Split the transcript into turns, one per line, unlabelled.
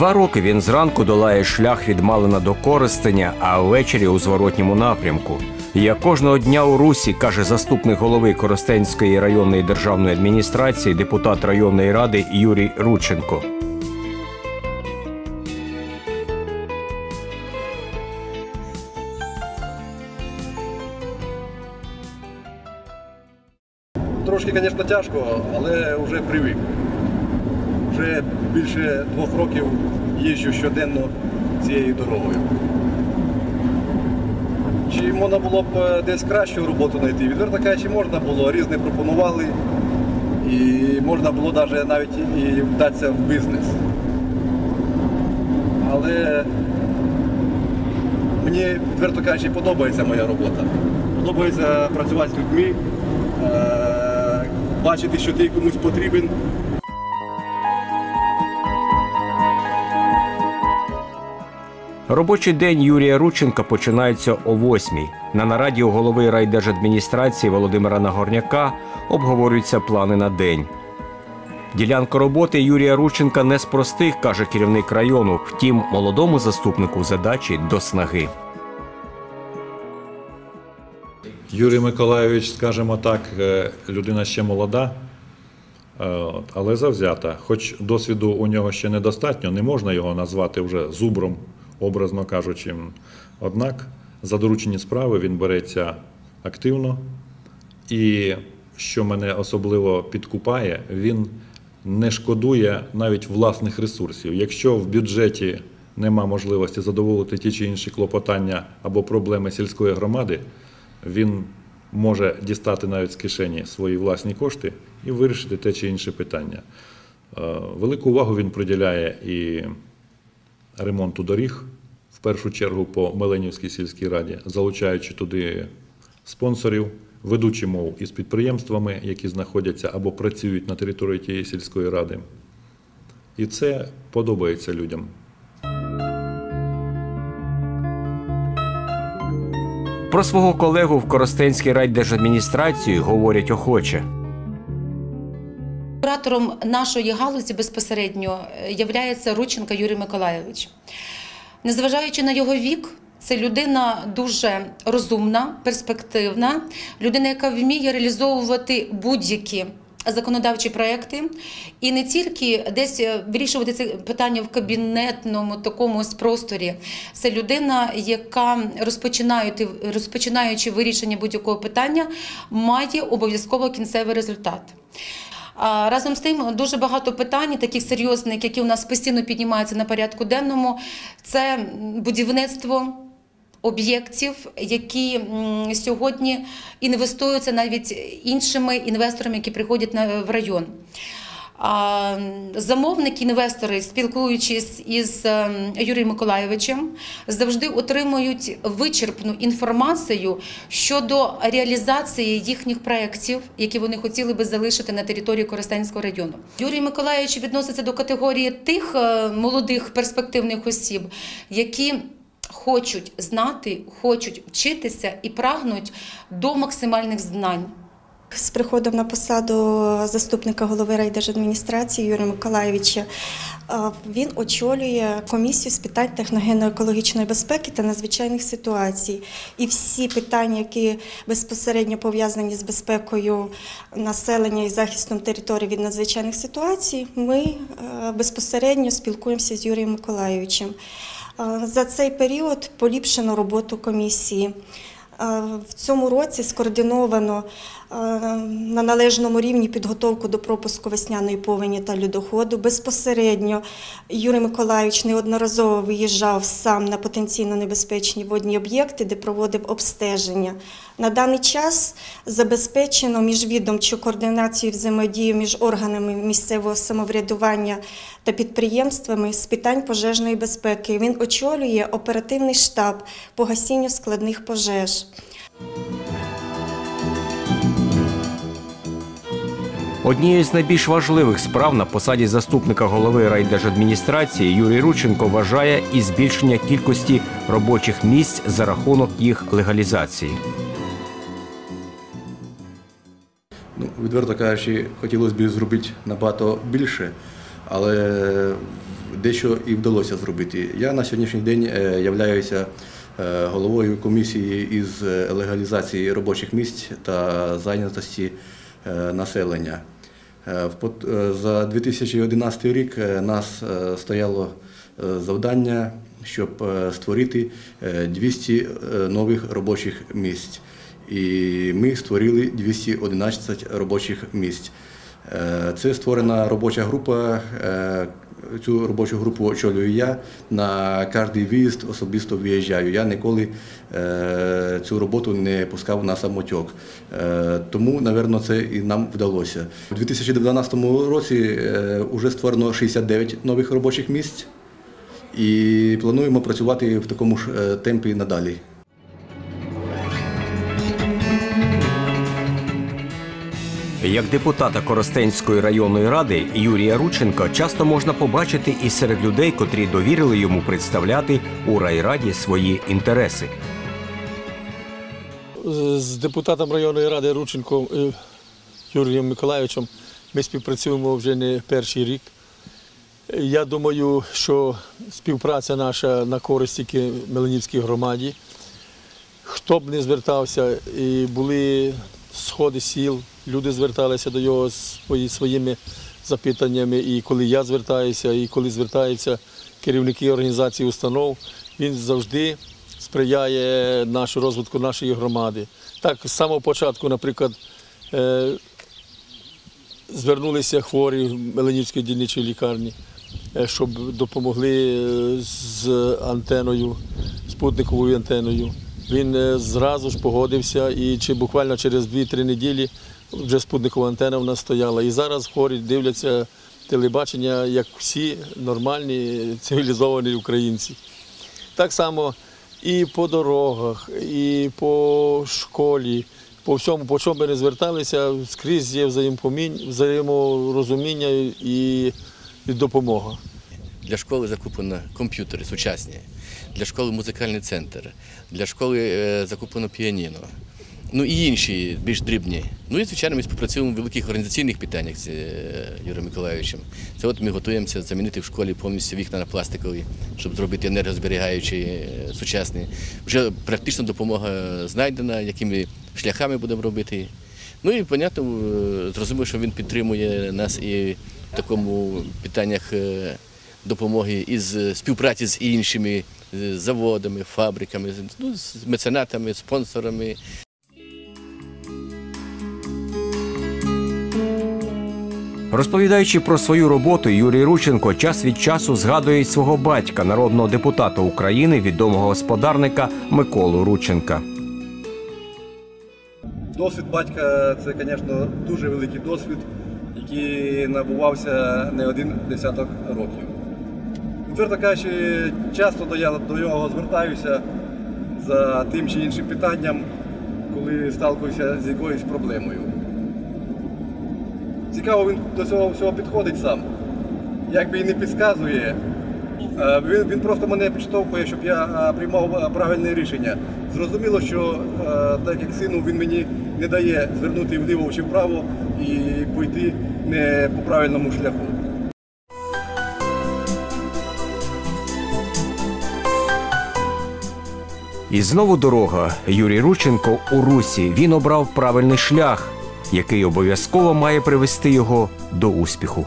Два роки він зранку долає шлях від Малина до Коростеня, а ввечері у зворотньому напрямку. Як кожного дня у Русі, каже заступник голови Коростенської районної державної адміністрації, депутат районної ради Юрій Рученко.
Трошки, звісно, тяжко, але вже привик. Вже більше двох років їжджу щоденно цією дорогою. Чи можна було б е, десь кращу роботу знайти? Відверто кажучи, можна було, різне пропонували. І можна було навіть навіть і вдатися в бізнес. Але мені, відверто кажучи, подобається моя робота. Подобається працювати з людьми, е, бачити, що ти комусь потрібен.
Робочий день Юрія Рученка починається о восьмій. На нараді у голови райдержадміністрації Володимира Нагорняка обговорюються плани на день. Ділянка роботи Юрія Рученка не з простих, каже керівник району. Втім, молодому заступнику задачі до снаги.
Юрій Миколайович, скажімо так, е, людина ще молода, е, але завзята. Хоч досвіду у нього ще недостатньо, не можна його назвати вже зубром, образно кажучи. Однак за доручені справи він береться активно. І що мене особливо підкупає, він не шкодує навіть власних ресурсів. Якщо в бюджеті нема можливості задоволити ті чи інші клопотання або проблеми сільської громади, він може дістати навіть з кишені свої власні кошти і вирішити те чи інше питання. Е, Велику увагу він приділяє і ремонту доріг, в першу чергу по Меленівській сільській раді, залучаючи туди спонсорів, ведучи мов із підприємствами, які знаходяться або працюють на території тієї сільської ради. І це подобається людям.
Про свого колегу в Коростенській райдержадміністрації говорять охоче.
Куратором нашої галузі безпосередньо е, являється Рученка Юрій Миколайович. Незважаючи на його вік, це людина дуже розумна, перспективна, людина, яка вміє реалізовувати будь-які законодавчі проекти і не тільки десь е, вирішувати це питання в кабінетному такому просторі. Це людина, яка розпочинаючи, розпочинаючи вирішення будь-якого питання, має обов'язково кінцевий результат. Разом з тим дуже багато питань, таких серйозних, які у нас постійно піднімаються на порядку денному, це будівництво об'єктів, які сьогодні інвестуються навіть іншими інвесторами, які приходять в район. Замовники, інвестори, спілкуючись із ем, Юрієм Миколайовичем, завжди отримують вичерпну інформацію щодо реалізації їхніх проєктів, які вони хотіли би залишити на території Коростенського району. Юрій Миколайович відноситься до категорії тих е, молодих перспективних осіб, які хочуть знати, хочуть вчитися і прагнуть до максимальних знань.
З приходом на посаду заступника голови райдержадміністрації Юрія Миколаєвича він очолює комісію з питань техногенно-екологічної безпеки та надзвичайних ситуацій. І всі питання, які безпосередньо пов'язані з безпекою населення і захистом території від надзвичайних ситуацій, ми е, безпосередньо спілкуємося з Юрієм Миколаєвичем. За цей період поліпшено роботу комісії. Е, В цьому році скоординовано е, на належному рівні підготовку до пропуску весняної повені та льодоходу. Безпосередньо Юрій Миколайович неодноразово виїжджав сам на потенційно небезпечні водні об'єкти, де проводив обстеження. На даний час забезпечено міжвідомчу координацію і взаємодію між органами місцевого самоврядування та підприємствами з питань пожежної безпеки. Він очолює оперативний штаб по гасінню складних пожеж.
Однією з найбільш важливих справ на посаді заступника голови райдержадміністрації Юрій Рученко вважає і збільшення кількості робочих місць за рахунок їх легалізації.
Ну, відверто кажучи, хотілося б зробити набагато більше, але дещо і вдалося зробити. Я на сьогоднішній день е, являюся головою комісії із е, легалізації робочих місць та зайнятості е, населення. Е, е, За 2011 рік е, нас е, стояло е, завдання, щоб е, створити е, 200 е, нових робочих місць. І ми створили 211 робочих місць. Е, Це створена робоча група. Е, Цю робочу групу очолюю я. На кожний виїзд особисто виїжджаю. Я ніколи е, цю роботу не пускав на самотьок. Е, Тому, напевно, це і нам вдалося. У 2012 році вже створено 69 нових робочих місць і плануємо працювати в такому ж е, темпі надалі.
Як депутата Коростенської районної ради Юрія Рученка часто можна побачити і серед людей, котрі довірили йому представляти у райраді свої інтереси.
з депутатом районної ради Рученком е, Юрієм Миколайовичем ми співпрацюємо вже не перший рік. Я думаю, що співпраця наша на користь тільки Меленівській громаді. Хто б не звертався, і були сходи сіл, люди зверталися до його свої- своїми запитаннями. І коли я звертаюся, і коли звертаються керівники організацій установ, він завжди сприяє нашу розвитку нашої громади. Так, з самого початку, наприклад, е, звернулися хворі в Меленівської дільничої лікарні, е, щоб допомогли е, з антеною, спутниковою антеною. Він зразу ж погодився і чи буквально через 2-3 неділі вже спутникова антена в нас стояла. І зараз хворі дивляться телебачення, як всі нормальні цивілізовані українці. Так само і по дорогах, і по школі, по всьому, по чому би не зверталися, скрізь є взаєморозуміння і, і допомога.
Для школи закуплено комп'ютери сучасні, для школи музикальний центр, для школи е, закуплено піаніно. Ну і інші більш дрібні. Ну і звичайно, ми співпрацюємо в великих організаційних питаннях з е, Юрієм Миколайовичем. Це от ми готуємося замінити в школі повністю вікна на пластикові, щоб зробити енергозберігаючі, е, сучасні. Вже практична допомога знайдена, якими шляхами будемо робити. Ну і, понятно, е, зрозуміло, що він підтримує нас і в такому питаннях допомоги е, співпраці з іншими заводами, фабриками, ну, з меценатами, спонсорами.
Розповідаючи про свою роботу, Юрій Рученко час від часу згадує свого батька, народного депутата України, відомого господарника Миколу Рученка.
Досвід батька це, звісно, дуже великий досвід, який набувався не один десяток років. Відверто кажучи, часто до, я до нього звертаюся за тим чи іншим питанням, коли сталкуюся з якоюсь проблемою. Цікаво, він до цього всього підходить сам. Якби і не підказує, е, він, він просто мене підштовхує, щоб я е, приймав е, правильне рішення. Зрозуміло, що так як сину він мені не дає звернути вліво чи вправо і пойти не по правильному шляху.
І знову дорога. Юрій Рученко у русі. Він обрав правильний шлях, який обов'язково має привести його до успіху.